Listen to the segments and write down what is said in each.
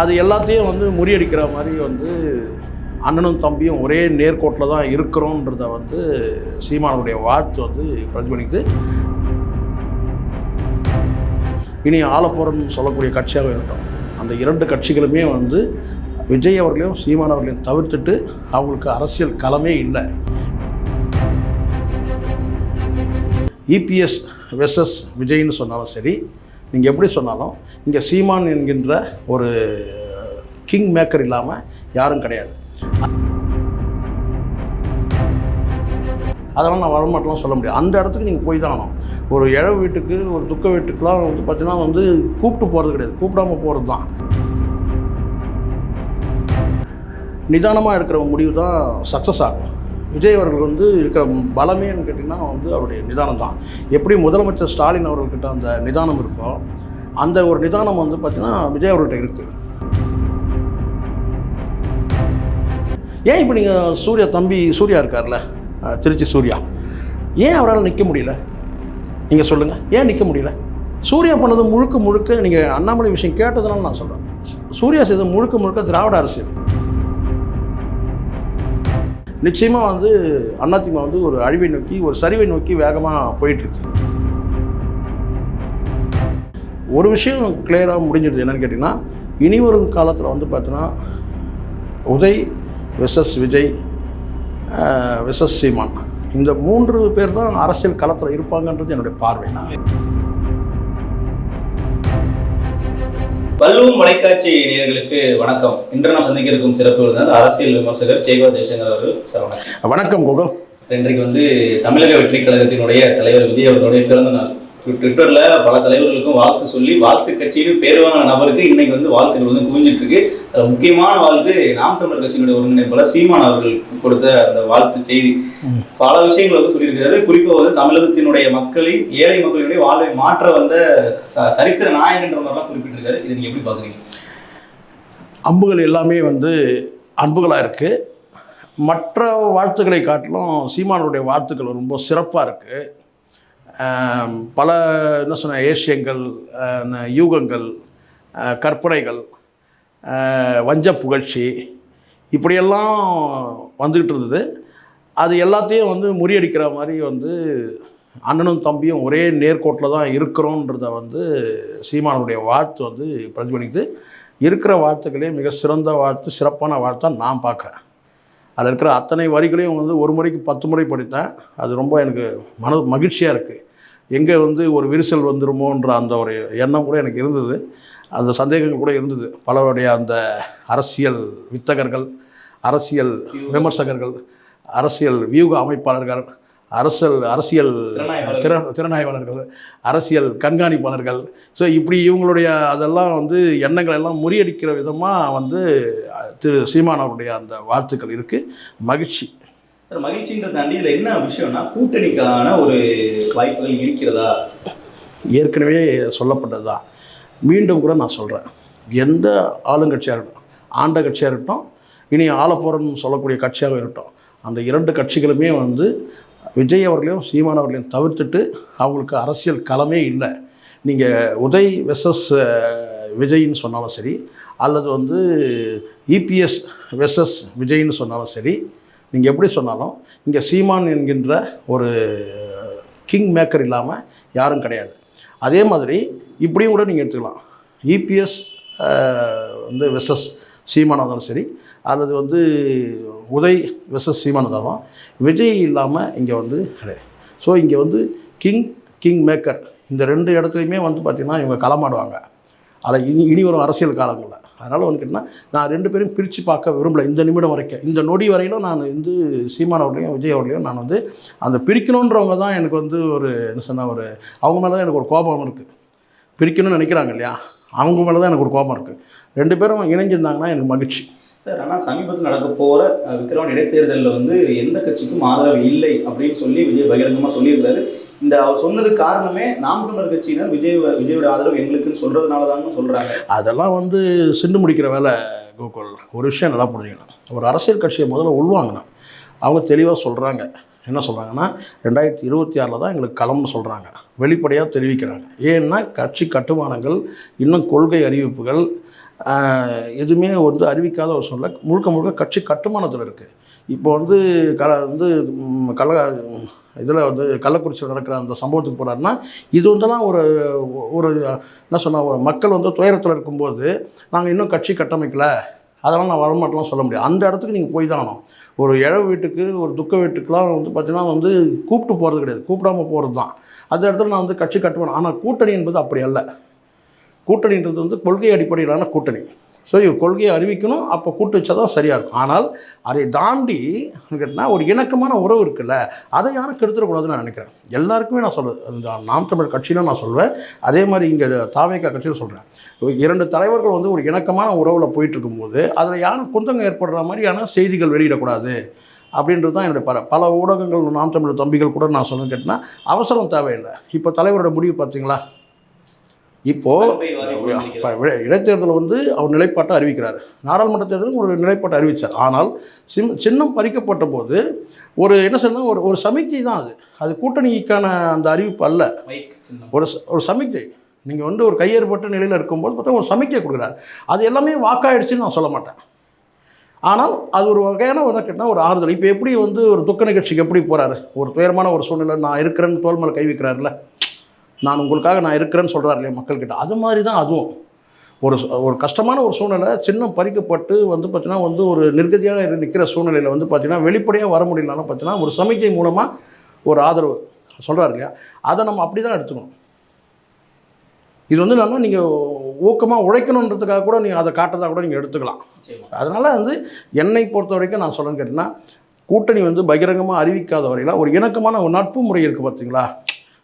அது எல்லாத்தையும் வந்து முறியடிக்கிற மாதிரி வந்து அண்ணனும் தம்பியும் ஒரே நேர்கோட்டில் தான் இருக்கிறோன்றத வந்து சீமானுடைய வாழ்த்து வந்து பிரதிபலிக்குது. இனி ஆலப்புறம்னு சொல்லக்கூடிய கட்சியாக இருக்கட்டும். அந்த இரண்டு கட்சிகளுமே வந்து விஜய் அவர்களையும் சீமான் அவர்களையும் தவிர்த்துட்டு அவங்களுக்கு அரசியல் களமே இல்லை. இபிஎஸ் வெர்சஸ் விஜய்னு சொன்னாலும் சரி நீங்கள் எப்படி சொன்னாலும் இங்கே சீமான் என்கின்ற ஒரு கிங் மேக்கர் இல்லாமல் யாரும் கிடையாது. அதெல்லாம் நான் வரமாட்டேலாம் சொல்ல முடியாது. அந்த இடத்துக்கு நீங்கள் போய் தான் ஆகணும். ஒரு இழவு வீட்டுக்கு ஒரு துக்க வீட்டுக்கெலாம் வந்து பார்த்தீங்கன்னா வந்து கூப்பிட்டு போகிறது கிடையாது. கூப்பிடாம போகிறது தான். நிதானமாக எடுக்கிற முடிவு தான் சக்ஸஸ் ஆகும். விஜய் அவர்கள் வந்து இருக்கிற பலமேன்னு கேட்டிங்கன்னா வந்து அவருடைய நிதானம் தான். எப்படி முதலமைச்சர் ஸ்டாலின் அவர்கள்கிட்ட அந்த நிதானம் இருக்கோ அந்த ஒரு நிதானம் வந்து பார்த்திங்கன்னா விஜய் அவர்கள்ட்ட இருக்குது ஏன் இப்போ நீங்கள் சூர்யா தம்பி சூர்யா இருக்கார்ல? திருச்சி சூர்யா. ஏன் அவரால் நிற்க முடியல? நீங்கள் சொல்லுங்கள் ஏன் நிற்க முடியல? சூர்யா பண்ணது முழுக்க முழுக்க நீங்கள் அண்ணாமலை விஷயம் கேட்டதுனால நான் சொல்கிறேன் சூர்யா செய்தது முழுக்க முழுக்க திராவிட அரசியல். நிச்சயமாக வந்து அதிமுக வந்து ஒரு அழிவை நோக்கி ஒரு சரிவை நோக்கி வேகமாக போயிட்டுருக்கு. ஒரு விஷயம் கிளியராக முடிஞ்சிடுது என்னென்னு கேட்டிங்கன்னா இனி வரும் காலத்தில் வந்து பார்த்தீங்கன்னா உதய் விசஸ் விஜய் விசஸ் சீமான். இந்த மூன்று பேர் தான் அரசியல் களத்தில் இருப்பாங்கன்றது என்னுடைய பார்வை. வள்ளுவம் தொலைக்காட்சி நேயர்களுக்கு வணக்கம். இன்று நாம் சந்திக்க இருக்கும் சிறப்பு விருந்தினர் அரசியல் விமர்சகர் ஜெய்வா ஜெயசங்கர் அவர்கள். சார் வணக்கம். வணக்கம் கோகுல். இன்றைக்கு வந்து தமிழக வெற்றி கழகத்தினுடைய தலைவர் விஜய் அவர்களுடைய பிறந்த நாள். ட்விட்டர்ல பல தலைவர்களுக்கும் வாழ்த்து சொல்லி வாழ்த்து கட்சின்னு பேர் வாங்கின நபருக்கு இன்னைக்கு வந்து வாழ்த்துக்கள் வந்து குவிஞ்சிட்டு இருக்கு அதுல முக்கியமான வாழ்த்து நாம் தமிழர் கட்சியினுடைய ஒருங்கிணைப்பாளர் சீமான் அவர்கள் கொடுத்த அந்த வாழ்த்து செய்தி. பல விஷயங்கள் வந்து சொல்லியிருக்கிறாரு. குறிப்பா வந்து தமிழகத்தினுடைய மக்களின் ஏழை மக்களினுடைய வாழ்வை மாற்ற வந்த சரித்திர நாயகன்ற மாதிரிலாம் குறிப்பிட்டிருக்காரு. இதை நீங்க எப்படி பாக்குறீங்க அம்புகள் எல்லாமே வந்து அன்புகளாக இருக்குது மற்ற வாழ்த்துக்களை காட்டிலும் சீமானுடைய வாழ்த்துக்கள் ரொம்ப சிறப்பாக இருக்குது பல என்ன சொன்ன ஏசியங்கள் யூகங்கள் கற்பனைகள் வஞ்ச புகழ்ச்சி இப்படியெல்லாம் வந்துக்கிட்டு இருந்தது. அது எல்லாத்தையும் வந்து முறியடிக்கிற மாதிரி வந்து அண்ணனும் தம்பியும் ஒரே நேர்கோட்டில் தான் இருக்கிறோன்றத வந்து சீமானுடைய வாழ்த்து வந்து பிரதிபலிக்குது. இருக்கிற வாழ்த்துக்களே மிக சிறந்த வாழ்த்து சிறப்பான வாழ்த்தா நான் பார்க்குறேன். அதில் இருக்கிற அத்தனை வரிகளையும் வந்து ஒரு முறைக்கு பத்து முறை படித்தேன். அது ரொம்ப எனக்கு மன மகிழ்ச்சியாக இருக்குது எங்கே வந்து ஒரு விரிசல் வந்துருமோன்ற அந்த ஒரு எண்ணம் கூட எனக்கு இருந்தது. அந்த சந்தேகங்கள் கூட இருந்தது. பலருடைய அந்த அரசியல் வித்தகர்கள் அரசியல் விமர்சகர்கள் அரசியல் வியூக அமைப்பாளர்கள் அரசியல் அரசியல் திறனாய்வாளர்கள். திற திறனாய்வாளர்கள் அரசியல் கண்காணிப்பாளர்கள். ஸோ இப்படி இவங்களுடைய அதெல்லாம் வந்து எண்ணங்கள் எல்லாம் முறியடிக்கிற விதமாக வந்து திரு சீமான் அவருடைய அந்த வாழ்த்துக்கள் இருக்குது மகிழ்ச்சி. சார் மகிழ்ச்சின்ற தாண்டி இதுல என்ன விஷயம்னா கூட்டணிக்கான ஒரு வாய்ப்புகள் இருக்கிறதா? ஏற்கனவே சொல்லப்பட்டது தான் மீண்டும் கூட நான் சொல்கிறேன் எந்த ஆளுங்கட்சியாக இருக்கட்டும் ஆண்ட கட்சியாக இருக்கட்டும் இனி ஆளப்போறன்னு சொல்லக்கூடிய கட்சியாக இருக்கட்டும் அந்த இரண்டு கட்சிகளுமே வந்து விஜய் அவர்களையும் சீமான் அவர்களையும் தவிர்த்துட்டு அவங்களுக்கு அரசியல் களமே இல்லை. நீங்கள் உதய் வெசஸ் விஜய்ன்னு சொன்னாலும் சரி அல்லது வந்து இபிஎஸ் வெசஸ் விஜய்னு சொன்னாலும் சரி நீங்கள் எப்படி சொன்னாலும் இங்கே சீமான் என்கின்ற ஒரு கிங் மேக்கர் இல்லாமல் யாரும் கிடையாது. அதே மாதிரி இப்படியும் கூட நீங்கள் எடுத்துக்கலாம். இபிஎஸ் வந்து வெசஸ் சீமானாக இருந்தாலும் சரி அல்லது வந்து உதய் வெசஸ் சீமானாக விஜய் இல்லாமல் இங்கே வந்து கிடையாது. ஸோ இங்கே வந்து கிங் கிங் மேக்கர் இந்த ரெண்டு இடத்துலையுமே வந்து பார்த்திங்கன்னா இவங்க களமாடுவாங்க. அதை இனி இனி வரும் அரசியல் காலங்களில். அதனால் வந்து கேட்டிங்கன்னா நான் ரெண்டு பேரும் பிரித்து பார்க்க விரும்பல இந்த நிமிடம் வரைக்கும். இந்த நொடி வரையிலும் நான் வந்து சீமான் அவர்களையும் விஜய் அவர்களையும் நான் வந்து அந்த பிரிக்கணுன்றவங்க தான் எனக்கு வந்து ஒரு என்ன சொன்னால் ஒரு அவங்க மேலே தான் எனக்கு ஒரு கோபம் இருக்குது பிரிக்கணும்னு நினைக்கிறாங்க இல்லையா? அவங்க மேலே தான் எனக்கு ஒரு கோபம் இருக்குது ரெண்டு பேரும் இணைஞ்சிருந்தாங்கன்னா எனக்கு மகிழ்ச்சி. சார் ஆனால் சமீபத்தில் நடக்க போகிற அஹ், இடைத்தேர்தலில் வந்து எந்த கட்சிக்கும் ஆதரவு இல்லை அப்படின்னு சொல்லி விஜய் பகிரங்கமாக சொல்லியிருக்காரு இந்த அவர் சொன்னதுக்கு காரணமே நாம் தமிழர் கட்சியினர் விஜய் விஜயோட ஆதரவு எங்களுக்குன்னு சொல்கிறதுனால தான் அதெல்லாம் வந்து சிண்டு முடிக்கிற வேலை கோகுல். ஒரு விஷயம் நல்லா புரிஞ்சுக்கணும். ஒரு அரசியல் கட்சியை முதல்ல உள்வாங்கணும். அவங்க தெளிவாக சொல்கிறாங்க என்ன சொல்கிறாங்கன்னா ரெண்டாயிரத்தி இருபத்தி ஆறில் தான் எங்களுக்கு களம்னு சொல்கிறாங்க வெளிப்படையாக தெரிவிக்கிறாங்க. ஏன்னா கட்சி கட்டுமானங்கள் இன்னும் கொள்கை அறிவிப்புகள் எதுவுமே வந்து அறிவிக்காத ஒரு சூழ்நிலை. முழுக்க முழுக்க கட்சி கட்டுமானத்தில் இருக்குது இப்போ வந்து க வந்து கல இதில் வந்து கள்ளக்குறிச்சியில் நடக்கிற அந்த சம்பவத்துக்கு போனார்னா இது வந்துலாம் ஒரு ஒரு என்ன சொன்னால் ஒரு மக்கள் வந்து துயரத்தில் இருக்கும்போது நாங்கள் இன்னும் கட்சி கட்டமைக்கலை. அதெல்லாம் நான் வரமாட்டலாம் சொல்ல முடியாது. அந்த இடத்துக்கு நீங்கள் போய் தான் ஆகணும். ஒரு இழவு வீட்டுக்கு ஒரு துக்க வீட்டுக்கெலாம் வந்து பார்த்திங்கன்னா வந்து கூப்பிட்டு போகிறது கிடையாது. கூப்பிடாம போகிறது தான் அந்த இடத்துல நான் வந்து கட்சி கட்டுவேன். ஆனால் கூட்டணி என்பது அப்படி அல்ல. கூட்டணின்றது வந்து கொள்கை அடிப்படையிலான கூட்டணி. ஸோ இவர் கொள்கையை அறிவிக்கணும் அப்போ கூட்டு வச்சா தான் சரியாக இருக்கும். ஆனால் அதை தாண்டி கேட்டால் ஒரு இணக்கமான உறவு இருக்குல்ல அதை யாரும் கெடுத்துடக்கூடாதுன்னு நான் நினைக்கிறேன். எல்லாருக்குமே நான் சொல்லுவேன் இந்த நாம் தமிழ் கட்சியிலும் நான் சொல்லுவேன் அதே மாதிரி இங்கே தாவேக்கா கட்சியில் சொல்கிறேன் இரண்டு தலைவர்கள் வந்து ஒரு இணக்கமான உறவில் போயிட்டு இருக்கும்போது அதில் யாரும் குந்தங்க ஏற்படுற மாதிரியான செய்திகள் வெளியிடக்கூடாது அப்படின்றது தான் என்னுடைய பல பல ஊடகங்கள் நாம் தமிழ் தம்பிகள் கூட நான் சொன்னது கேட்டினா அவசரம் தேவையில்லை. இப்போ தலைவரோட முடிவு பார்த்தீங்களா இப்போது இடைத்தேர்தல் வந்து அவர் நிலைப்பாட்டை அறிவிக்கிறார். நாடாளுமன்ற தேர்தலும் ஒரு நிலைப்பாட்டை அறிவித்தார் ஆனால் சிம் சின்னம் பறிக்கப்பட்ட போது ஒரு என்ன சொன்னால் ஒரு ஒரு சமிக்கை தான் அது. அது கூட்டணிக்கான அந்த அறிவிப்பு அல்ல. ஒரு ஒரு சமிக்கை நீங்கள் வந்து ஒரு கையேற்பட்ட நிலையில் இருக்கும்போது பார்த்தா ஒரு சமிக்கை கொடுக்குறாரு. அது எல்லாமே வாக்காயிடுச்சுன்னு நான் சொல்ல மாட்டேன். ஆனால் அது ஒரு வகையான வந்து கேட்டால் ஒரு ஆறுதல். இப்போ எப்படி வந்து ஒரு துக்க நிகழ்ச்சிக்கு எப்படி போகிறாரு ஒரு துயரமான ஒரு சூழ்நிலை நான் இருக்கிறேன்னு தோல் மேலே கை வைக்கிறாருல நான் உங்களுக்காக நான் இருக்கிறேன்னு சொல்கிறார் இல்லையா மக்கள்கிட்ட. அது மாதிரி தான் அதுவும். ஒரு ஒரு கஷ்டமான ஒரு சூழ்நிலை சின்னம் பறிக்கப்பட்டு வந்து பார்த்தீங்கன்னா வந்து ஒரு நிர்கதியாக நிற்கிற சூழ்நிலையில் வந்து பார்த்தீங்கன்னா வெளிப்படையாக வர முடியலன்னா பார்த்தீங்கன்னா ஒரு சமிக்கை மூலமாக ஒரு ஆதரவு சொல்கிறார் இல்லையா? அதை நம்ம அப்படி தான் எடுத்துக்கணும். இது வந்து என்னன்னா நீங்கள் ஊக்கமாக உழைக்கணுன்றதுக்காக கூட நீங்கள் அதை காட்டுறதா கூட நீங்கள் எடுத்துக்கலாம். அதனால் வந்து என்னை பொறுத்த வரைக்கும் நான் சொல்லுன்னு கேட்டிங்கன்னா கூட்டணி வந்து பகிரங்கமாக அறிவிக்காத வரையில் ஒரு இணக்கமான ஒரு நட்பு முறை இருக்குது பார்த்தீங்களா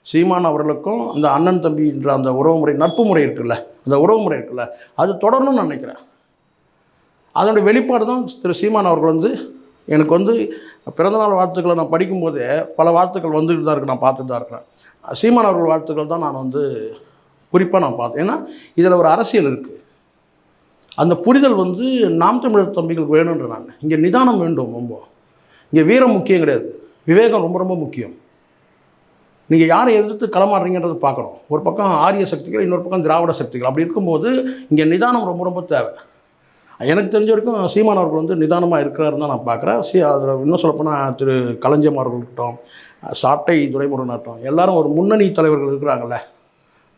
சீமான் அவர்களுக்கும் அந்த அண்ணன் தம்பின்ற அந்த உறவு முறை நட்பு முறை இருக்குல்ல அந்த உறவு முறை இருக்குல்ல அது தொடரணும்னு நினைக்கிறேன். அதனுடைய வெளிப்பாடு தான் திரு சீமான் அவர்கள் வந்து எனக்கு வந்து பிறந்தநாள் வாழ்த்துக்களை நான் படிக்கும்போதே பல வாழ்த்துக்கள் வந்துட்டு தான் இருக்கு நான் பார்த்துட்டு தான் இருக்கிறேன். சீமான் அவர்கள் வாழ்த்துக்கள் தான் நான் வந்து குறிப்பாக நான் பார்த்தேன் ஏன்னா இதில் ஒரு அரசியல் இருக்குது அந்த புரிதல் வந்து நாம் தமிழர் தம்பிகளுக்கு வேணுன்ற நான். இங்கே நிதானம் வேண்டும் ரொம்ப. இங்கே வீரம் முக்கியம் கிடையாது. விவேகம் ரொம்ப ரொம்ப முக்கியம். நீங்கள் யாரை எதிர்த்து களமாடுறீங்கன்றதை பார்க்கணும். ஒரு பக்கம் ஆரிய சக்திகள் இன்னொரு பக்கம் திராவிட சக்திகள். அப்படி இருக்கும்போது இங்கே நிதானம் ரொம்ப ரொம்ப தேவை. எனக்கு தெரிஞ்ச வரைக்கும் சீமான் அவர்கள் வந்து நிதானமாக இருக்கிறாருன்னு தான் நான் பார்க்குறேன். சி அதில் இன்னும் சொல்லப்போனால் திரு கலைஞம் அவர்கள் இருக்கட்டும் சாட்டை துரைமுருகன் ஆகட்டும் எல்லாரும் ஒரு முன்னணி தலைவர்கள் இருக்கிறாங்கல்ல.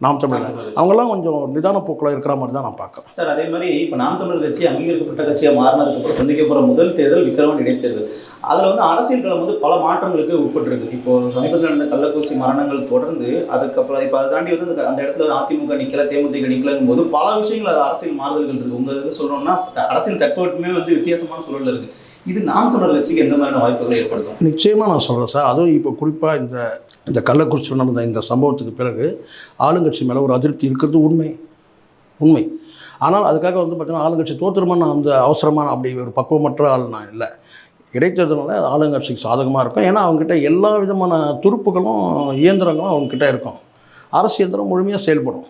நாம் தமிழர். அவங்கெல்லாம் கொஞ்சம் நிதான போக்கில் இருக்கிற மாதிரி தான் நான் பார்க்குறேன். சார் அதே மாதிரி இப்போ நாம் தமிழர் கட்சி அங்கீகரிக்கப்பட்ட கட்சியாக மாறினதுக்கு அப்புறம் சந்திக்க போகிற முதல் தேர்தல் விக்ரமன் இடைத்தேர்தல். அதில் வந்து அரசியல் களம் வந்து பல மாற்றங்களுக்கு உட்பட்டிருக்கு. இப்போ சமீபத்தில் நடந்த கள்ளக்குறிச்சி மரணங்கள் தொடர்ந்து அதுக்கப்புறம் இப்போ அதை தாண்டி வந்து அந்த- இடத்துல அதிமுக நிற்கல தேமுதிக நிற்கலங்கும் போது பல விஷயங்கள் அது அரசியல் மாறுதல்கள் இருக்கு. உங்க இது சொல்லணும்னா அரசியல் தட்பவெட்டுமே வந்து வித்தியாசமான சூழல்ல இருக்கு. இது நாம் தமிழர் கட்சிக்கு எந்த மாதிரியான வாய்ப்புகளை ஏற்படுத்தும்? நிச்சயமாக நான் சொல்கிறேன் சார். அதுவும் இப்போ குறிப்பாக இந்த இந்த கள்ளக்குறிச்சியில் நடந்த இந்த சம்பவத்துக்கு பிறகு ஆளுங்கட்சி மேலே ஒரு அதிருப்தி இருக்கிறது உண்மை. உண்மை. ஆனால் அதுக்காக வந்து பார்த்தீங்கன்னா ஆளுங்கட்சி தோற்றுருமான அந்த அவசரமான அப்படி ஒரு பக்குவமற்ற ஆள் நான் இல்லை. இடைத்தேர்தல்னால அது ஆளுங்கட்சிக்கு சாதகமாக இருக்கும் ஏன்னா அவங்ககிட்ட எல்லா விதமான துருப்புகளும் இயந்திரங்களும் அவங்கக்கிட்ட இருக்கும். அரசு இயந்திரம் முழுமையாக செயல்படும்.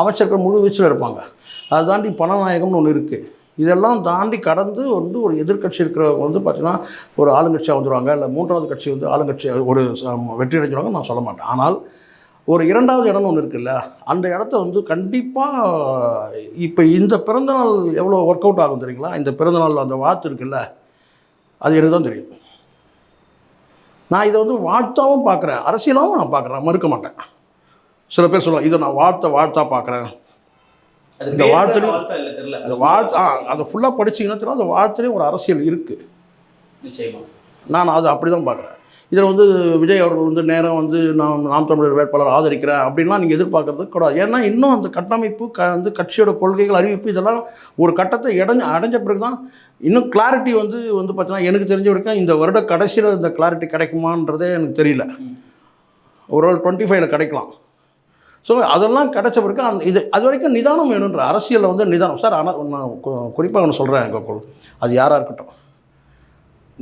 அமைச்சர்கள் முழு வீச்சில் இருப்பாங்க. அதை தாண்டி பணநாயகம்னு ஒன்று இருக்குது இதெல்லாம் தாண்டி கடந்து வந்து ஒரு எதிர்க்கட்சி இருக்கிறவங்க வந்து பார்த்திங்கன்னா ஒரு ஆளுங்கட்சியாக வந்துடுவாங்க இல்லை மூன்றாவது கட்சி வந்து ஆளுங்கட்சி ஒரு வெற்றி அடைஞ்சிருவாங்க நான் சொல்ல மாட்டேன். ஆனால் ஒரு இரண்டாவது இடம்னு ஒன்று இருக்குல்ல அந்த இடத்த வந்து கண்டிப்பாக இப்போ இந்த பிறந்தநாள் எவ்வளோ ஒர்க் அவுட் ஆகும் தெரியுங்களா? இந்த பிறந்தநாள் அந்த வாழ்த்து இருக்குல்ல அது எனக்கு தான் தெரியும். நான் இதை வந்து வாழ்த்தாவும் பார்க்குறேன் அரசியலாகவும் நான் பார்க்குறேன் மறுக்க மாட்டேன். சில பேர் சொல்லுவாங்க இதை நான் வாழ்த்த வாழ்த்தா பார்க்குறேன் இந்த பேர் வாழ்த்துலையும் வாழ்த்தா இல்ல தெரியல. அந்த வாழ்த்து அதை ஃபுல்லாக படிச்சீங்கன்னா தெரியும். அந்த வாழ்த்துலேயும் ஒரு அரசியல் இருக்குது நிச்சயமா. நான் அதை அப்படி தான் பார்க்குறேன். இதில் வந்து விஜய் அவர்கள் வந்து நேரம் வந்து நான் நாம் தமிழர் வேட்பாளர் ஆதரிக்கிறேன் அப்படின்லாம் நீங்கள் எதிர்பார்க்கறது கூடாது. ஏன்னா இன்னும் அந்த கட்டமைப்பு க வந்து கட்சியோட கொள்கைகள் அறிவிப்பு இதெல்லாம் ஒரு கட்டத்தை இடைஞ்ச அடைஞ்ச பிறகு தான் இன்னும் கிளாரிட்டி வந்து வந்து பார்த்தீங்கன்னா எனக்கு தெரிஞ்ச வரைக்கும் இந்த வருட கடைசியில் இந்த கிளாரிட்டி கிடைக்குமான்றதே எனக்கு தெரியல. ஒரு டுவெண்ட்டி ஃபைவ்ல கிடைக்கலாம். ஸோ அதெல்லாம் கிடைச்ச பிறகு அந்த இது அது வரைக்கும் நிதானம் வேணுன்ற அரசியலில் வந்து நிதானம். சார் ஆனால் நான் குறிப்பாக ஒன்று சொல்கிறேன் கோகுல் அது யாராக இருக்கட்டும்.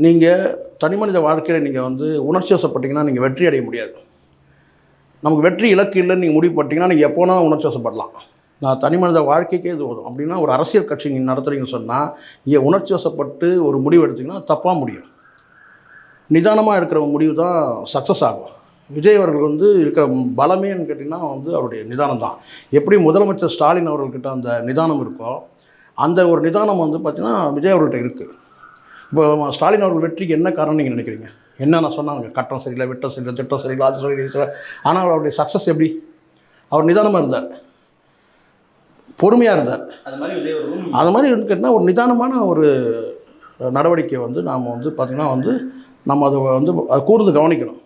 நீங்கள் தனி மனித வாழ்க்கையில் நீங்கள் வந்து உணர்ச்சி வசப்பட்டீங்கன்னா நீங்கள் வெற்றி அடைய முடியாது. நமக்கு வெற்றி இலக்கு இல்லைன்னு நீங்கள் முடிவு பண்ணிட்டீங்கன்னா நீங்கள் எப்போனா உணர்ச்சி வசப்படலாம். நான் தனி மனித வாழ்க்கைக்கே இது உதவும் அப்படின்னா ஒரு அரசியல் கட்சி நீங்கள் நடத்துகிறீங்கன்னு சொன்னால் நீங்கள் உணர்ச்சி வசப்பட்டு ஒரு முடிவு எடுத்திங்கன்னா தப்பாக முடியும். நிதானமாக எடுக்கிற முடிவு தான் சக்ஸஸ் ஆகும். விஜய் அவர்கள் வந்து இருக்கிற பலமேன்னு கேட்டிங்கன்னா வந்து அவருடைய நிதானம் தான் எப்படி முதலமைச்சர் ஸ்டாலின் அவர்கள்கிட்ட அந்த நிதானம் இருக்கோ அந்த ஒரு நிதானம் வந்து பார்த்தீங்கன்னா விஜய் அவர்கள்ட்ட இருக்குது இப்போ ஸ்டாலின் அவர்கள் வெற்றிக்கு என்ன காரணம் நீங்கள் நினைக்கிறீங்க? என்னென்ன சொன்னாங்க? கட்டம் சரியில்லை வெட்டம் சரியில்லை திட்டம் சரியில்லை அது சரியில்லை ஆனால் அவருடைய சக்ஸஸ் எப்படி? அவர் நிதானமாக இருந்தார். பொறுமையாக இருந்தார். அது மாதிரி கேட்டால் ஒரு நிதானமான ஒரு நடவடிக்கை வந்து நாம் வந்து பார்த்திங்கன்னா வந்து நம்ம அதை வந்து அதை கூர்ந்து கவனிக்கணும்.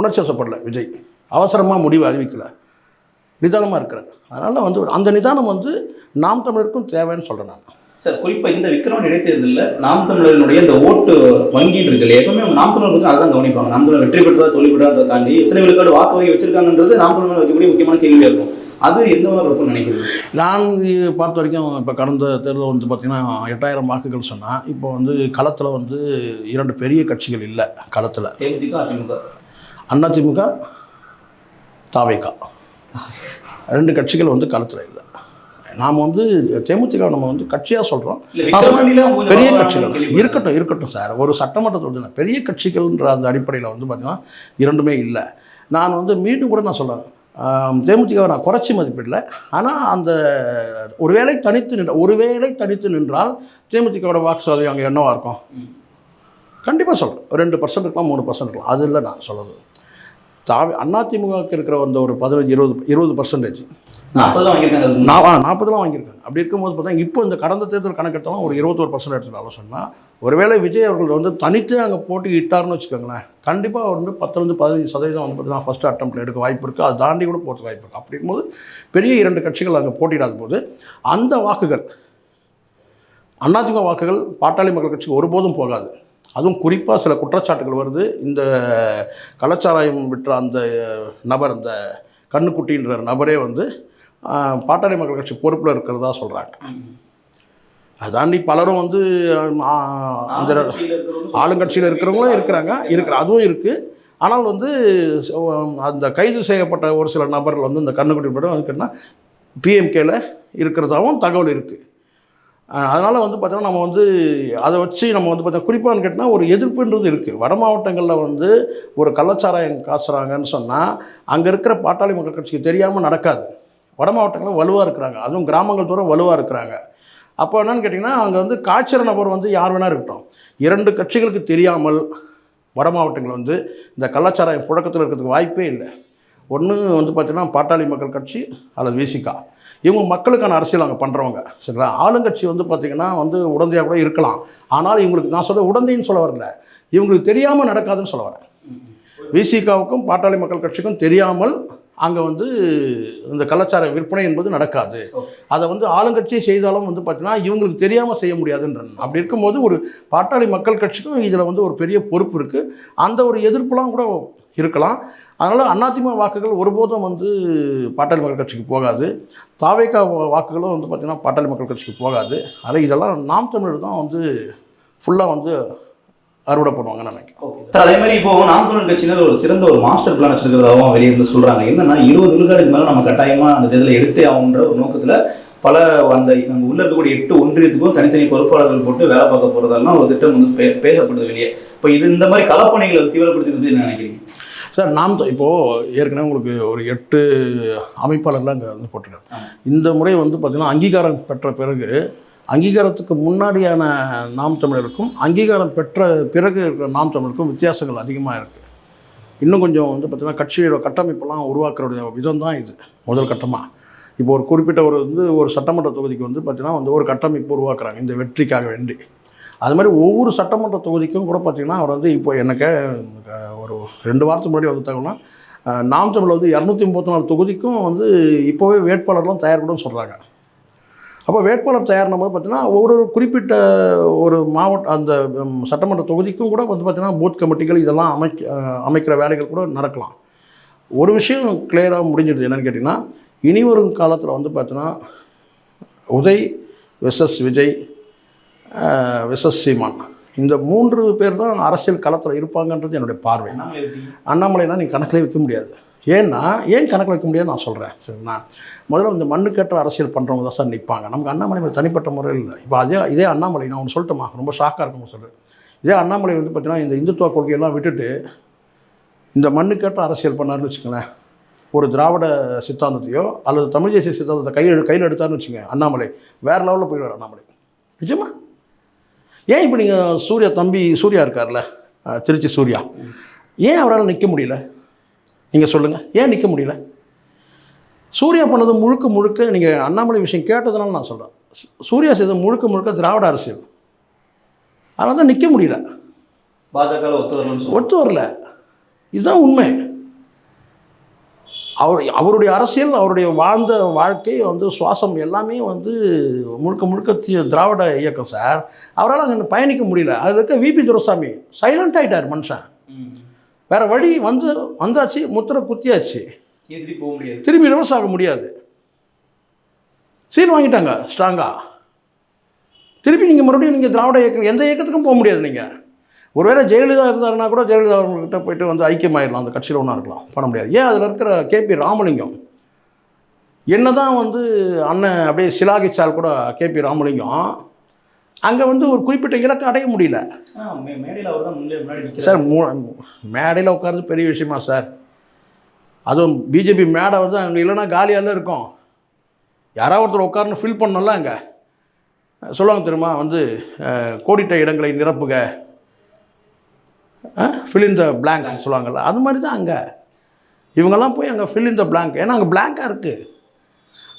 உணர்ச்சி வசப்படல விஜய். அவசரமாக முடிவு அறிவிக்கலை. நிதானமாக இருக்கிறார். அதனால் வந்து அந்த நிதானம் வந்து நாம் தமிழருக்கும் தேவைன்னு சொல்கிறேன் நான். சார் குறிப்பா இந்த விக்ரமன் இடைத்தேர்தலில் நாம் தமிழர்களுடைய இந்த ஓட்டு வங்கின்னு இருக்கு இல்லையா? எப்பவுமே நாம் தமிழர் பற்றி அதான் கவனிப்பாங்க. நாம் தமிழர் வெற்றி பெற்றதா தோல்வி பெற்றதா தாண்டி எத்தனை விழுக்காடு வாக்கு வங்கி வச்சிருக்காங்கன்றது நாம் தமிழர் வைக்கக்கூடிய முக்கியமான கேள்வியா இருக்கும். அது எந்த மாதிரி இருக்கும்னு நினைக்கிறீங்க? நான் பார்த்த வரைக்கும் இப்போ கடந்த தேர்தல் வந்து பார்த்திங்கன்னா எட்டாயிரம் வாக்குகள் சொன்னால் இப்போ வந்து களத்தில் வந்து இரண்டு பெரிய கட்சிகள் இல்லை களத்தில். தேமுதிக அதிமுக. அதிமுக தாவேகா. ரெண்டு கட்சிகள் வந்து களத்தில் இல்லை. நாம் வந்து தேமுதிக நம்ம வந்து கட்சியாக சொல்கிறோம் பெரிய கட்சிகள். இருக்கட்டும் இருக்கட்டும் சார். ஒரு சட்டமன்ற தொகுதி பெரிய கட்சிகள்ன்ற அந்த அடிப்படையில் வந்து பார்த்தீங்கன்னா இரண்டுமே இல்லை. நான் வந்து மீண்டும் கூட நான் சொல்கிறேன் தேமுதிகவை நான் குறைச்சி மதிப்பிடல. ஆனால் அந்த ஒருவேளை தனித்து நின்ற ஒருவேளை தனித்து நின்றால் தேமுதிகவோட வாக்கு சதவீதம் அங்கே என்னவா இருக்கும். கண்டிப்பாக சொல்கிறேன் ரெண்டு பர்சன்ட் இருக்கலாம் மூணு பர்சன்ட் இருக்கலாம். அது இல்லை நான் சொல்கிறது தாவி அதிமுகவுக்கு இருக்கிற அந்த ஒரு பதினஞ்சு இருபது இருபது பர்சன்டேஜ் தான் நாற்பதுலாம் வாங்கியிருக்காங்க. அப்படி இருக்கும்போது பார்த்தா இப்போ இந்த கடந்த தேர்தல் கணக்கெடுத்தாலும் ஒரு இருபத்தோரு பர்சன்ட் எடுத்துட்டாலும் சொன்னால் ஒருவேளை விஜய் அவர்கள் வந்து தனித்து அங்கே போட்டி இட்டார்னு வச்சுக்கோங்களேன் கண்டிப்பாக வந்து பத்துலேருந்து பதினஞ்சு சதவீதம் வந்து பார்த்தீங்கன்னா ஃபஸ்ட்டு அட்டம்ப்ட் எடுக்க வாய்ப்பு இருக்குது அதை தாண்டி கூட போகிறதுக்கு வாய்ப்பு இருக்குது அப்படி இருக்கும்போது பெரிய இரண்டு கட்சிகள் அங்கே போட்டியிடாத போது அந்த வாக்குகள் அதிமுக வாக்குகள் பாட்டாளி மக்கள் கட்சிக்கு ஒருபோதும் போகாது. அதுவும் குறிப்பாக சில குற்றச்சாட்டுகள் வருது. இந்த கலாச்சாரம் விற்ற அந்த நபர் அந்த கண்ணுக்குட்டின்ற நபரே வந்து பாட்டாளி மக்கள் கட்சி பொறுப்பில் இருக்கிறதா சொல்கிறாங்க ம். அதை தாண்டி பலரும் வந்து அந்த ஆளுங்கட்சியில இருக்கிறவங்க ஆளுங்கட்சியில் இருக்கிறவங்களும் இருக்கிறாங்க. இருக்கிற அதுவும் இருக்குது ஆனால் வந்து அந்த கைது செய்யப்பட்ட ஒரு சில நபர்கள் வந்து இந்த கண்ணுக்குட்டி படம் அதுக்குன்னா பிஎம்கேல இருக்கிறதாவும் தகவல் இருக்குது அதனால் வந்து பார்த்தோன்னா நம்ம வந்து அதை வச்சு நம்ம வந்து பார்த்தா குறிப்பான்னு கேட்டால் ஒரு எதிர்ப்புன்றது இருக்குது வட மாவட்டங்களில் வந்து ஒரு கள்ளச்சாராயம் காசுறாங்கன்னு சொன்னால் அங்கே இருக்கிற பாட்டாளி மக்கள் கட்சிக்கு தெரியாமல் நடக்காது. வட மாவட்டங்களில் வலுவாக இருக்கிறாங்க. அதுவும் கிராமங்கள் தூரம் வலுவாக இருக்கிறாங்க. அப்போ என்னன்னு கேட்டிங்கன்னா அங்கே வந்து காய்ச்சற நபர் வந்து யார் வேணால் இருக்கட்டும். இரண்டு கட்சிகளுக்கு தெரியாமல் வட மாவட்டங்கள் வந்து இந்த கள்ளச்சாராயம் புழக்கத்தில் இருக்கிறதுக்கு வாய்ப்பே இல்லை. ஒன்று வந்து பார்த்திங்கன்னா பாட்டாளி மக்கள் கட்சி அல்லது விசிகா இவங்க மக்களுக்கான அரசியல் அங்கே பண்ணுறவங்க சரிங்களா? ஆளுங்கட்சி வந்து பார்த்திங்கன்னா வந்து உடந்தையாக கூட இருக்கலாம். ஆனால் இவங்களுக்கு நான் சொல்ல உடந்தைன்னு சொல்ல வரல. இவங்களுக்கு தெரியாமல் நடக்காதுன்னு சொல்ல வரேன். விசிகாவுக்கும் பாட்டாளி மக்கள் கட்சிக்கும் தெரியாமல் அங்கே வந்து இந்த கலாச்சார விற்பனை என்பது நடக்காது. அதை வந்து ஆளுங்கட்சியை செய்தாலும் வந்து பார்த்தீங்கன்னா இவங்களுக்கு தெரியாமல் செய்ய முடியாதுன்ற அப்படி இருக்கும்போது ஒரு பாட்டாளி மக்கள் கட்சிக்கும் இதில் வந்து ஒரு பெரிய பொறுப்பு இருக்குது அந்த ஒரு எதிர்ப்புலாம் கூட இருக்கலாம். அதனால் அதிமுக வாக்குகள் ஒருபோதும் வந்து பாட்டாளி மக்கள் கட்சிக்கு போகாது. தாவேக்கா வாக்குகளும் வந்து பார்த்திங்கன்னா பாட்டாளி மக்கள் கட்சிக்கு போகாது. அதனால் இதெல்லாம் நாம் தமிழர் தான் வந்து ஃபுல்லாக வந்து அறுவடை பண்ணுவாங்கன்னு நினைக்கிறேன் அதே மாதிரி இப்போ நாம் தமிழர் கட்சியினர் ஒரு சிறந்த ஒரு மாஸ்டர் பிளான் வச்சிருக்கிறதாவும் வெளியே இருந்து சொல்றாங்க. என்னன்னா இருபது விழுக்காடுக்கு மேல நம்ம கட்டாயமா அந்த தேர்தலை எடுத்தே ஆகுன்ற ஒரு நோக்கத்துல பல அந்த அங்க உள்ள இருக்கக்கூடிய எட்டு ஒன்றியத்துக்கும் தனித்தனி பொறுப்பாளர்கள் போட்டு வேலை பார்க்க போறதெல்லாம் ஒரு திட்டம் வந்து பே- பேசப்படுது வெளியே. இப்போ இது இந்த மாதிரி களப்பணிகளை தீவிரப்படுத்துறது என்ன நினைக்கிறீங்க? சார் நாம் த- இப்போது ஏற்கனவே உங்களுக்கு ஒரு எட்டு அமைப்பாளர்லாம் இங்கே வந்து போட்டிருக்காங்க. இந்த முறை வந்து பார்த்திங்கன்னா அங்கீகாரம் பெற்ற பிறகு அங்கீகாரத்துக்கு முன்னாடியான நாம் தமிழருக்கும் அங்கீகாரம் பெற்ற பிறகு இருக்கிற நாம் தமிழருக்கும் வித்தியாசங்கள் அதிகமாக இருக்குது இன்னும் கொஞ்சம் வந்து பார்த்திங்கன்னா கட்சியோட கட்டமைப்பெல்லாம் உருவாக்குறடைய விதம் தான் இது முதல் கட்டமாக இப்போ ஒரு குறிப்பிட்ட ஒரு வந்து ஒரு சட்டமன்ற தொகுதிக்கு வந்து பார்த்திங்கன்னா வந்து ஒரு கட்டமைப்பு உருவாக்குறாங்க இந்த வெற்றிக்காக வேண்டி. அது மாதிரி ஒவ்வொரு சட்டமன்ற தொகுதிக்கும் கூட பார்த்திங்கன்னா அவர் வந்து இப்போ எனக்கு ஒரு ரெண்டு வாரத்துக்கு முன்னாடி வந்து தகவல்னா நாம் தமிழ் வந்து இரநூத்தி முப்பத்தி நாலு தொகுதிக்கும் வந்து இப்போவே வேட்பாளர்லாம் தயார் கூட சொல்கிறாங்க அப்போ வேட்பாளர் தயார்னும் போது பார்த்தீங்கன்னா ஒரு ஒரு குறிப்பிட்ட ஒரு மாவட்ட அந்த சட்டமன்ற தொகுதிக்கும் கூட வந்து பார்த்திங்கன்னா பூத் கமிட்டிகள் இதெல்லாம் அமைக்க அமைக்கிற வேலைகள் கூட நடக்கலாம். ஒரு விஷயம் கிளியராக முடிஞ்சிடுது என்னன்னு கேட்டிங்கன்னா இனி வரும் காலத்தில் வந்து பார்த்தீங்கன்னா உதய் வெசஸ் விஜய் வெசஸ் சீமான். இந்த மூன்று பேர் தான் அரசியல் களத்தில் இருப்பாங்கன்றது என்னுடைய பார்வை? அண்ணாமலைனா நீ கணக்கிலே வைக்க முடியாது. ஏன்னா ஏன் கணக்கில் வைக்க முடியாது? நான் சொல்கிறேன் சரிங்களா? முதல்ல இந்த மண்ணுக்கேற்ற அரசியல் பண்ணுறவங்க தான் சார் நிற்பாங்க நமக்கு அண்ணாமலை மேல தனிப்பட்ட முறையில் இல்லை. இப்போ அதே இதே அண்ணாமலை நான் ஒன்று சொல்லட்டுமா? ரொம்ப ஷாக்காக இருக்கும் சொல்கிறேன் இதே அண்ணாமலை வந்து பார்த்தீங்கன்னா இந்த இந்துத்துவ கொள்கையெல்லாம் விட்டுட்டு இந்த மண்ணுக்கேற்ற அரசியல் பண்ணாருன்னு வச்சுக்கோங்களேன். ஒரு திராவிட சித்தாந்தத்தையோ அல்லது தமிழ் தேசிய சித்தாந்தத்தை கையில் கையில் எடுத்தாருன்னு வச்சுங்க அண்ணாமலை. வேறு லெவலில் போயிடுவார் அண்ணாமலை. நிஜமா? ஏன் இப்போ நீங்கள் சூர்யா தம்பி சூர்யா இருக்கார்ல திருச்சி சூர்யா. ஏன் அவரால் நிற்க முடியல? நீங்கள் சொல்லுங்கள் ஏன் நிற்க முடியல? சூர்யா பண்ணது முழுக்க முழுக்க நீங்கள் அண்ணாமலை விஷயம் கேட்டதுனால நான் சொல்கிறேன் சூர்யா செய்தது முழுக்க முழுக்க திராவிட அரசியல். அதனால தான் நிற்க முடியல. பாஜக ஒத்து ஒத்து வரல. இதுதான் உண்மை. அவர் அவருடைய அரசியல் அவருடைய வாழ்ந்த வாழ்க்கை வந்து சுவாசம் எல்லாமே வந்து முழுக்க முழுக்க திராவிட இயக்கம் சார். அவரால் அங்கே பயணிக்க முடியல. அதில் இருக்க விபி துரைசாமி சைலண்ட் ஆயிட்டார் மனுஷன். வேற வழி வந்து வந்தாச்சு முத்திரை குத்தியாச்சு. எதிரி போக முடியாது. திரும்பி ரிவர்ஸ் ஆக முடியாது. சீல் வாங்கிட்டாங்க ஸ்ட்ராங்காக திருப்பி நீங்கள் மறுபடியும் நீங்கள் திராவிட இயக்கம் எந்த இயக்கத்துக்கும் போக முடியாது நீங்கள் ஒருவேளை ஜெயலலிதா இருந்தாருன்னா கூட ஜெயலலிதா அவங்ககிட்ட போயிட்டு வந்து ஐக்கியமாயிடலாம் அந்த கட்சியில் ஒன்றா இருக்கலாம் பண்ண முடியாது. ஏன் அதில் இருக்கிற கேபி ராமலிங்கம்? என்னதான் வந்து அண்ணன் அப்படியே சிலாகிச்சால் கூட கேபி ராமலிங்கம் அங்கே வந்து ஒரு குறிப்பிட்ட இலக்கை அடைய முடியல. சார் மூ மேடையில் உட்கார்றது பெரிய விஷயமா சார்? அதுவும் பிஜேபி மேடை வந்து அங்கே இல்லைன்னா காலியால இருக்கும். யாராவது ஒருத்தர் உட்கார்ந்து ஃபில் பண்ணல அங்கே. சொல்லுவாங்க தெரியுமா? வந்து கோடிட்ட இடங்களை நிரப்புக. ஃபில் இன் த blank சொல்லுவாங்கல்ல அது மாதிரி தான் அங்கே. இவங்கெல்லாம் போய் அங்கே ஃபில் இன் த blank. ஏன்னா அங்கே blank-ஆ இருக்குது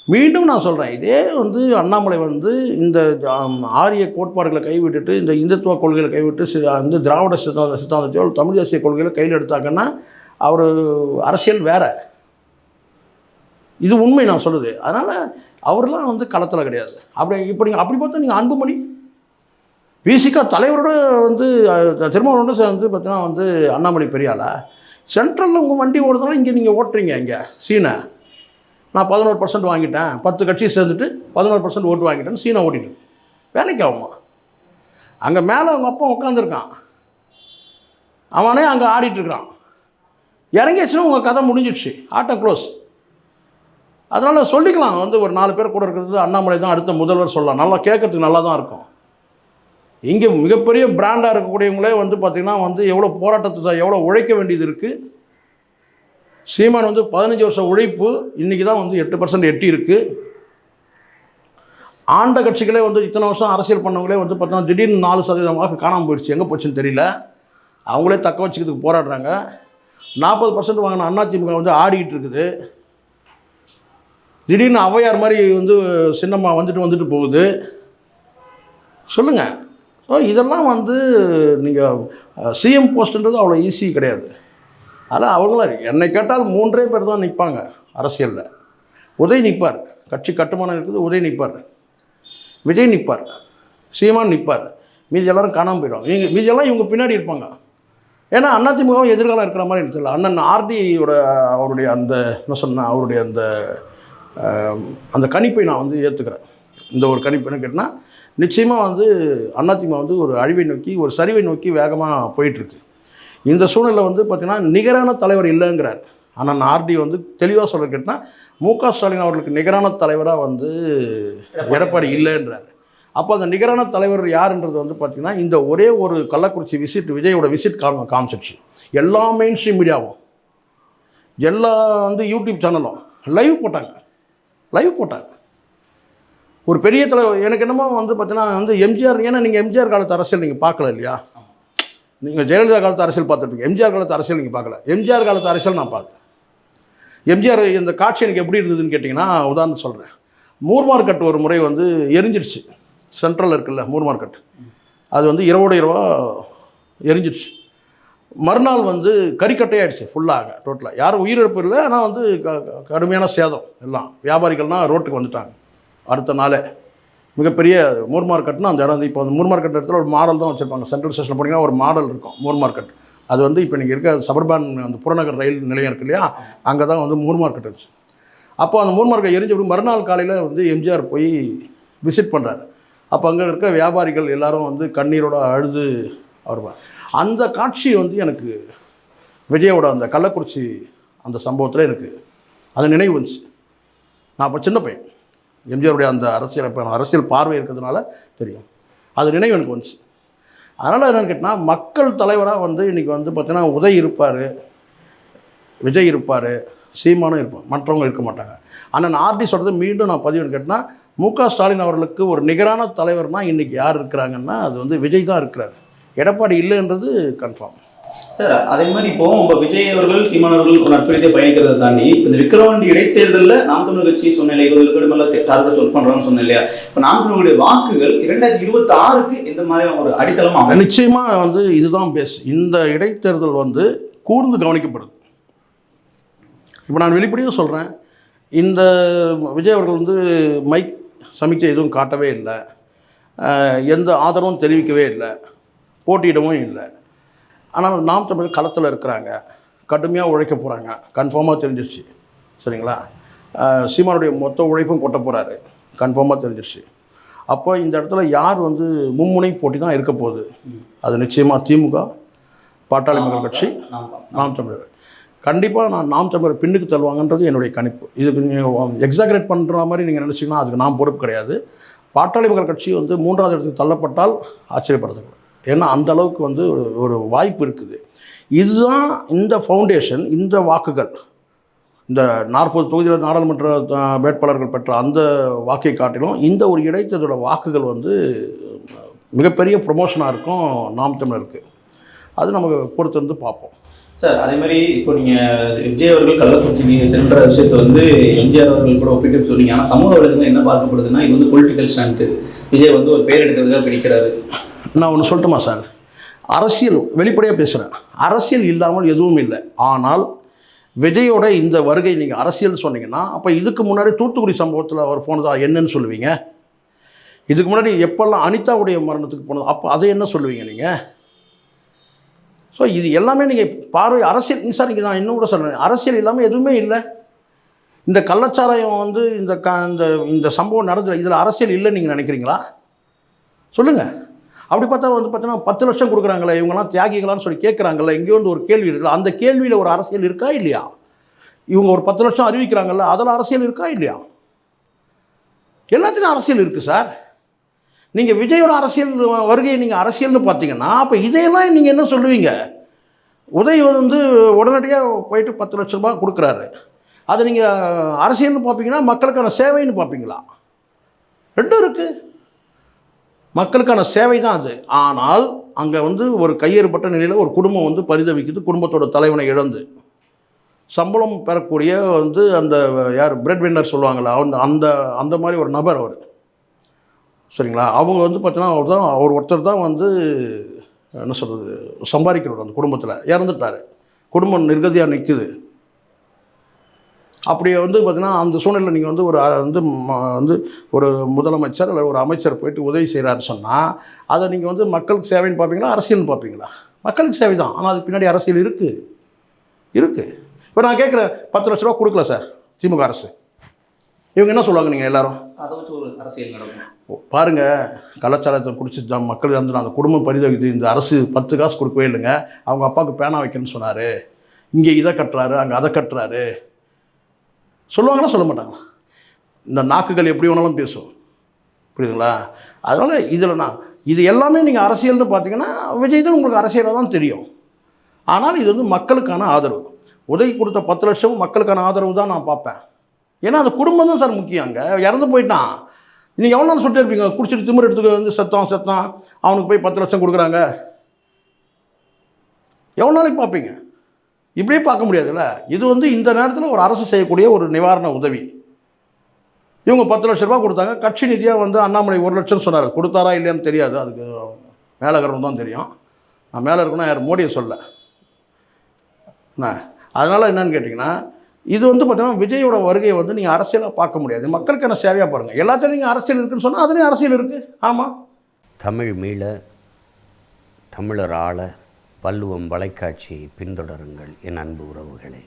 மீண்டும் நான் சொல்கிறேன் இதே வந்து அண்ணாமலை வந்து இந்த ஆரிய கோட்பாடுகளை கைவிட்டுட்டு இந்த இந்துத்துவ கொள்கைகளை கைவிட்டு சி- இந்த திராவிட சித்தாந்த சித்தாந்தத்தையோ தமிழ் தேசிய கொள்கைகளை கையில் எடுத்தாங்கன்னா அவர் அரசியல் வேற. இது உண்மை நான் சொல்லுது. அதனால் அவர்லாம் வந்து களத்தில் கிடையாது. அப்படி இப்போ நீங்கள் அப்படி பார்த்தா நீங்கள் அன்புமணி. பிசிகா தலைவரோட வந்து அஹ், சேர்ந்து பார்த்தீங்கன்னா வந்து அண்ணாமலை பெரியாளா? சென்ட்ரலில் உங்கள் வண்டி ஓடுறதுனால இங்கே நீங்கள் ஓட்டுறீங்க இங்கே சீனை. நான் பதினோரு பர்சன்ட் வாங்கிட்டேன். பத்து கட்சி சேர்ந்துட்டு பதினோரு பர்சன்ட் ஓட்டு வாங்கிட்டேன்னு சீனா ஓட்டிட்டு. வேலைக்கு ஆகுமா? அங்கே மேலே அவங்க அப்பா உட்காந்துருக்கான் அவனே அங்கே ஆடிட்டுருக்கான் இறங்கிச்சுன்னா உங்கள் கதை முடிஞ்சிடுச்சு. ஆட்டம் க்ளோஸ் அதனால் சொல்லிக்கலாம். வந்து ஒரு நாலு பேர் கூட இருக்கிறது அண்ணாமலை தான் அடுத்த முதல்வர் சொல்லலாம். நல்லா கேட்கறதுக்கு நல்லா தான் இருக்கும். இங்கே மிகப்பெரிய பிராண்டாக இருக்கக்கூடியவங்களே வந்து பார்த்திங்கன்னா வந்து எவ்வளோ போராட்டத்தை எவ்வளோ உழைக்க வேண்டியது இருக்குது சீமான் வந்து பதினஞ்சு வருஷம் உழைப்பு இன்றைக்கி தான் வந்து எட்டு பர்சன்ட் எட்டி இருக்குது ஆண்ட கட்சிகளே வந்து இத்தனை வருஷம் அரசியல் பண்ணவங்களே வந்து பார்த்தோன்னா திடீர்னு நாலு சதவீதம் வாக்கு காணாமல் போயிடுச்சு. எங்கே போச்சுன்னு தெரியல. அவங்களே தக்க வச்சுக்கிறதுக்கு போராடுறாங்க. நாற்பது பர்சன்ட் வாங்கின அதிமுக வந்து ஆடிக்கிட்டு இருக்குது. திடீர்னு ஔவையார் மாதிரி வந்து சின்னம்மா வந்துட்டு வந்துட்டு போகுது. சொல்லுங்கள் ஸோ இதெல்லாம் வந்து நீங்கள் சிஎம் போஸ்ட்டுன்றது அவ்வளோ ஈஸி கிடையாது. ஆனால் அவங்களும் என்னை கேட்டால் மூன்றே பேர் தான் நிற்பாங்க அரசியலில். உதய் நிற்பார். கட்சி கட்டுமானம் இருக்குது உதய் நிற்பார். விஜய் நிற்பார். சீமான் நிற்பார். மீதி எல்லாரும் காணாமல் போயிடும் இவங்க மீதியெல்லாம் இவங்க பின்னாடி இருப்பாங்க. ஏன்னா அதிமுகவும் எதிர்காலம் இருக்கிற மாதிரி எனக்கு தெரியல அண்ணன் ஆர்டியோட அவருடைய அந்த என்ன சொன்ன அவருடைய அந்த அந்த கணிப்பை நான் வந்து ஏற்றுக்கிறேன் இந்த ஒரு கணிப்பு என்ன கேட்டால் நிச்சயமாக வந்து அதிமுக வந்து ஒரு அழிவை நோக்கி ஒரு சரிவை நோக்கி வேகமாக போயிட்டுருக்கு இந்த சூழ்நிலை வந்து பார்த்திங்கன்னா நிகரான தலைவர் இல்லைங்கிறார். ஆனால் ஆர்டி வந்து தெளிவாக சொல்ல கேட்டால் மு க ஸ்டாலின் அவர்களுக்கு நிகரான தலைவராக வந்து எடப்பாடி. இல்லைன்றார். அப்போ அந்த நிகரான தலைவர் யாருன்றது வந்து பார்த்திங்கன்னா இந்த ஒரே ஒரு கள்ளக்குறிச்சி விசிட் விஜயோட விசிட் காம காமிச்சிடுச்சு எல்லா மெயின் ஸ்ட்ரீம் மீடியாவும் எல்லா வந்து யூடியூப் சேனலும் லைவ் போட்டாங்க. லைவ் போட்டாங்க. ஒரு பெரிய தலைவர் எனக்கு என்னமோ வந்து பார்த்தீங்கன்னா வந்து எம்ஜிஆர் ஏன்னா நீங்கள் எம்ஜிஆர் காலத்து அரசியல் நீங்கள் பார்க்கல இல்லையா? நீங்கள் ஜெயலலிதா காலத்து அரசியல் பார்த்துருப்பீங்க எம்ஜிஆர் காலத்து அரசியல் நீங்கள் பார்க்கல. எம்ஜிஆர் காலத்து அரசியல் நான் பார்த்தேன் எம்ஜிஆர் இந்த காட்சி எனக்கு எப்படி இருந்ததுன்னு கேட்டிங்கன்னா உதாரணம் சொல்கிறேன் மூர் மார்க்கெட் ஒரு முறை வந்து எரிஞ்சிடுச்சு சென்ட்ரலில் இருக்குல்ல மூர் மார்க்கெட். அது வந்து இரவோட இரவா எரிஞ்சிடுச்சு மறுநாள் வந்து கறிக்கட்டையாயிடுச்சு ஃபுல்லாக டோட்டலாக யாரும் உயிரிழப்பு இல்லை ஆனால் வந்து க க- கடுமையான சேதம் எல்லாம். வியாபாரிகள்லாம் ரோட்டுக்கு வந்துட்டாங்க. அடுத்த நாளே. மிகப்பெரிய மூர் மார்க்கெட்னா அந்த இடம் வந்து இப்போ அந்த மூர் மார்க்கெட் இடத்துல ஒரு மாடல் தான் வச்சுருப்பாங்க. சென்ட்ரல் ஸ்டேஷன் போனீங்கன்னா ஒரு மாடல் இருக்கும் மூர் மார்க்கெட். அது வந்து இப்போ நீங்கள் இருக்க சபர்பான் அந்த புறநகர் ரயில் நிலையம் இருக்கு இல்லையா? அங்கே தான் வந்து மூர் மார்க்கெட் இருந்துச்சு. அப்போ அந்த மூர் மார்க்கெட் எரிஞ்சு பிறகு மறுநாள் காலையில் வந்து எம்ஜிஆர் போய் விசிட் பண்ணுறாரு அப்போ அங்கே இருக்க வியாபாரிகள் எல்லாரும் வந்து கண்ணீரோட அழுது வருவார். அந்த காட்சி வந்து எனக்கு விஜயோட அந்த கள்ளக்குறிச்சி அந்த சம்பவத்தில் எனக்கு அது நினைவு வந்துச்சு. நான் அப்போ சின்ன பையன். எம்ஜிஆருடைய அந்த அரசியல் அரசியல் பார்வை இருக்கிறதுனால தெரியும். அது நினைவு எனக்கு வந்துச்சு. அதனால் என்னென்னு கேட்டால் மக்கள் தலைவராக வந்து இன்றைக்கி வந்து பார்த்திங்கன்னா உதய் இருப்பார் விஜய் இருப்பார் சீமானும் இருப்பார். மற்றவங்க இருக்க மாட்டாங்க. ஆனால் நான் ஆர்டி சொல்கிறது மீண்டும் நான் பதிவு கேட்டால் மு க ஸ்டாலின் அவர்களுக்கு ஒரு நிகரான தலைவர்னா இன்றைக்கி யார் இருக்கிறாங்கன்னா அது வந்து விஜய் தான் இருக்கிறார். எடப்பாடி இல்லைன்றது கன்ஃபார்ம் சார் அதே மாதிரி இப்போ உங்க விஜய் அவர்கள் சீமான் அவர்கள் ஒரு தாண்டி இந்த விக்ரவாண்டி இடைத்தேர்தலில் நாம் தமிழர் கட்சி சொன்ன இருபது மேல டார்கெட் ஒர்க் பண்றாங்கன்னு சொன்னேன் இல்லையா? இப்போ நாம் தமிழருடைய வாக்குகள் இரண்டாயிரத்தி இருபத்தி ஆறுக்கு எந்த மாதிரி ஒரு அடித்தளமாக நிச்சயமா நிச்சயமாக வந்து இதுதான் பேஸ் இந்த இடைத்தேர்தல் வந்து கூர்ந்து கவனிக்கப்படுது. இப்போ நான் வெளிப்படையாக சொல்கிறேன் இந்த விஜய் அவர்கள் வந்து மைக் சமிக்கை எதுவும் காட்டவே இல்லை. எந்த ஆதரவும் தெரிவிக்கவே இல்லை. போட்டியிடவும் இல்லை. ஆனால் நாம் தமிழ் களத்தில் இருக்கிறாங்க. கடுமையாக உழைக்க போகிறாங்க கன்ஃபார்மாக தெரிஞ்சிருச்சு. சரிங்களா? சீமானுடைய மொத்த உழைப்பும் கொட்ட போகிறாரு கன்ஃபார்மாக தெரிஞ்சிருச்சு. அப்போ இந்த இடத்துல யார் வந்து மும்முனை போட்டி தான் இருக்க போகுது? அது நிச்சயமாக திமுக பாட்டாளி மக்கள் கட்சி நாம் நாம் தமிழர். கண்டிப்பாக நான் நாம் தமிழர் பின்னுக்கு தள்ளுவாங்கன்றது என்னுடைய கணிப்பு. இதுக்கு நீங்கள் எக்ஸாகரேட் பண்ணுற மாதிரி நீங்கள் நினச்சிங்கன்னா அதுக்கு நான் பொறுப்பு கிடையாது. பாட்டாளி மக்கள் கட்சி வந்து மூன்றாவது இடத்துக்கு தள்ளப்பட்டால் ஆச்சரியப்படுறதுக்கு ஏன்னா அந்த அளவுக்கு வந்து ஒரு ஒரு வாய்ப்பு இருக்குது. இதுதான் இந்த ஃபவுண்டேஷன் இந்த வாக்குகள். இந்த நாற்பது தொகுதியில் நாடாளுமன்ற வேட்பாளர்கள் பெற்ற அந்த வாக்கை காட்டிலும் இந்த ஒரு இடைத்தேர்தலோட வாக்குகள் வந்து மிகப்பெரிய ப்ரொமோஷனாக இருக்கும் நாம் தமிழருக்கு. அது நமக்கு பொறுத்திருந்து பார்ப்போம். சார் அதே மாதிரி இப்போ நீங்கள் விஜய் அவர்கள் நீங்கள் சென்ற விஷயத்தை வந்து எம்ஜிஆர் அவர்கள் கூட ஒப்பிட்டு சொன்னீங்க. ஆனால் சமூக வலைதளம் என்ன பார்க்கப்படுதுன்னா இது வந்து பொலிட்டிக்கல் ஸ்டாண்ட் விஜய் வந்து ஒரு பேர் எடுக்கிறதுக்காக பிடிக்கிறாரு. நான் ஒன்று சொல்லட்டுமா சார் அரசியல் வெளிப்படையாக பேசுகிறேன் அரசியல் இல்லாமல் எதுவும் இல்லை. ஆனால் விஜயோட இந்த வருகை நீங்கள் அரசியல் சொன்னீங்கன்னா அப்போ இதுக்கு முன்னாடி தூத்துக்குடி சம்பவத்தில் அவர் போனதா என்னன்னு சொல்லுவீங்க? இதுக்கு முன்னாடி எப்போல்லாம் அனிதாவுடைய மரணத்துக்கு போனது அப்போ அதை என்ன சொல்லுவீங்க நீங்கள் ஸோ இது எல்லாமே நீங்கள் பார்வை அரசியல் சார் நீங்கள் நான் இன்னும் கூட சொல்கிறேன் அரசியல் இல்லாமல் எதுவுமே இல்லை. இந்த கள்ளச்சாராயம் வந்து இந்த க இந்த இந்த சம்பவம் நடந்தது இதில் அரசியல் இல்லைன்னு நீங்கள் நினைக்கிறீங்களா? சொல்லுங்கள் அப்படி பார்த்தா வந்து பார்த்தீங்கன்னா பத்து லட்சம் கொடுக்குறாங்களே இவங்கெல்லாம் தியாகிகளான்னு சொல்லி கேட்குறாங்கல்ல எங்கேயோ வந்து ஒரு கேள்வி இருக்குல்ல அந்த கேள்வியில் ஒரு அரசியல் இருக்கா இல்லையா? இவங்க ஒரு பத்து லட்சம் அறிவிக்கிறாங்கல்ல அதில் அரசியல் இருக்கா இல்லையா? எல்லாத்துலேயும் அரசியல் இருக்குது சார். நீங்கள் விஜயோட அரசியல் வருகையை நீங்கள் அரசியல்னு பார்த்தீங்கன்னா அப்போ இதையெல்லாம் நீங்கள் என்ன சொல்லுவீங்க? உதய் வந்து உடனடியாக போயிட்டு பத்து லட்ச ரூபா கொடுக்குறாரு. அதை நீங்கள் அரசியல்னு பார்ப்பீங்கன்னா மக்களுக்கான சேவைன்னு பார்ப்பீங்களா? ரெண்டும் இருக்குது மக்களுக்கான சேவை தான் அது. ஆனால் அங்கே வந்து ஒரு கையேறுபட்ட நிலையில் ஒரு குடும்பம் வந்து பரிதவிக்குது குடும்பத்தோட தலைவனை இழந்து. சம்பளம் பெறக்கூடிய வந்து அந்த யார் பிரெட் வின்னர் சொல்லுவாங்களா அந்த அந்த அந்த மாதிரி ஒரு நபர் அவர். சரிங்களா? அவங்க வந்து பார்த்தீங்கன்னா அவர் தான் அவர் ஒருத்தர் தான் வந்து என்ன சொல்கிறது சம்பாதிக்கிறவர் அந்த குடும்பத்தில். இறந்துட்டார். குடும்பம் நிர்கதியாக நிற்குது அப்படி வந்து பார்த்தீங்கன்னா அந்த சூழ்நிலையில் நீங்கள் வந்து ஒரு வந்து வந்து ஒரு முதலமைச்சர் இல்லை ஒரு அமைச்சர் போயிட்டு உதவி செய்கிறாரு சொன்னால் அதை நீங்கள் வந்து மக்களுக்கு சேவைன்னு பார்ப்பீங்களா அரசியல்னு பார்ப்பீங்களா? மக்களுக்கு சேவை தான். ஆனால் அதுக்கு பின்னாடி அரசியல் இருக்குது இருக்குது இப்போ நான் கேட்குறேன் பத்து லட்ச ரூபா கொடுக்கல சார் திமுக அரசு. இவங்க என்ன சொல்லுவாங்க நீங்கள் எல்லாரும்? அதை வச்சு ஒரு அரசியல் நடக்கும். பாருங்க கலாச்சாரத்தை குடிச்சு தான் மக்கள் வந்து அந்த குடும்பம் பரிதவிக்குது. இந்த அரசு பத்து காசு கொடுக்கவே இல்லைங்க. அவங்க அப்பாவுக்கு பேனா வைக்கணும்னு சொன்னார். இங்கே இதை கட்டுறாரு அங்கே அதை கட்டுறாரு. சொல்லுவாங்கன்னா சொல்ல மாட்டாங்களா? இந்த நாக்குகள் எப்படி வேணாலும் பேசும். புரியுதுங்களா? அதனால் இதில் நான் இது எல்லாமே நீங்கள் அரசியல்னு பார்த்தீங்கன்னா விஜய் தான் உங்களுக்கு அரசியலாக தான் தெரியும். ஆனால் இது வந்து மக்களுக்கான ஆதரவு. உதவி கொடுத்த பத்து லட்சம் மக்களுக்கான ஆதரவு தான் நான் பார்ப்பேன். ஏன்னா அந்த குடும்பம் தான் சார் முக்கியம் அங்கே. இறந்து போயிட்டான் நீங்கள் எவ்வளோ நாள் சொல்லிட்டு இருப்பீங்க? குடிச்சிட்டு திமிரு எடுத்துக்க வந்து செத்தான் செத்தான். அவனுக்கு போய் பத்து லட்சம் கொடுக்குறாங்க. எவ்வளோ நாளைக்கு பார்ப்பீங்க? இப்படியே பார்க்க முடியாதுல்ல? இது வந்து இந்த நேரத்தில் ஒரு அரசு செய்யக்கூடிய ஒரு நிவாரண உதவி. இவங்க பத்து லட்ச ரூபாய் கொடுத்தாங்க. கட்சி நிதியாக வந்து அண்ணாமலை ஒரு லட்சம் சொன்னார். கொடுத்தாரா இல்லையான்னு தெரியாது. அதுக்கு மேலே இருக்கிறவங்க தான் தெரியும். நான் மேலே இருக்கணும் யார் மோடியை சொல்ல என்ன? அதனால் என்னன்னு கேட்டிங்கன்னா இது வந்து பார்த்தீங்கன்னா விஜயோட வருகையை வந்து நீங்கள் அரசியலாக பார்க்க முடியாது. மக்களுக்கான சேவையாக பாருங்கள் எல்லாத்தையும் நீங்கள் அரசியல் இருக்குன்னு சொன்னால் அதுலேயும் அரசியல் இருக்குது ஆமாம் தமிழ் மீள தமிழர் ஆள வள்ளுவம் வலைக்காட்சியை பின்தொடருங்கள் என் அன்பு உறவுகளே.